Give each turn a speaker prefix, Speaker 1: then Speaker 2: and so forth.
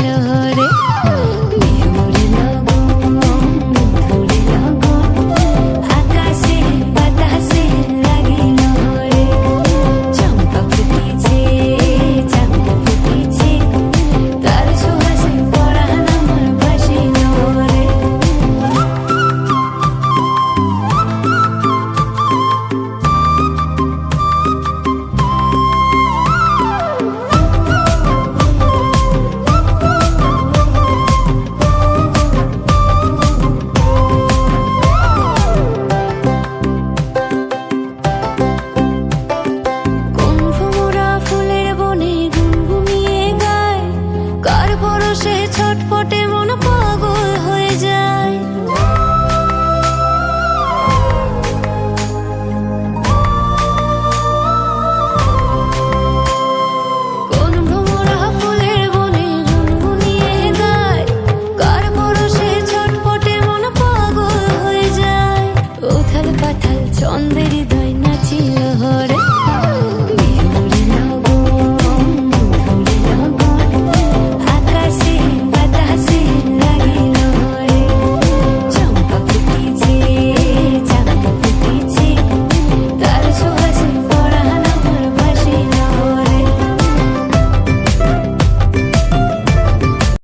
Speaker 1: গেল রে ছটফটে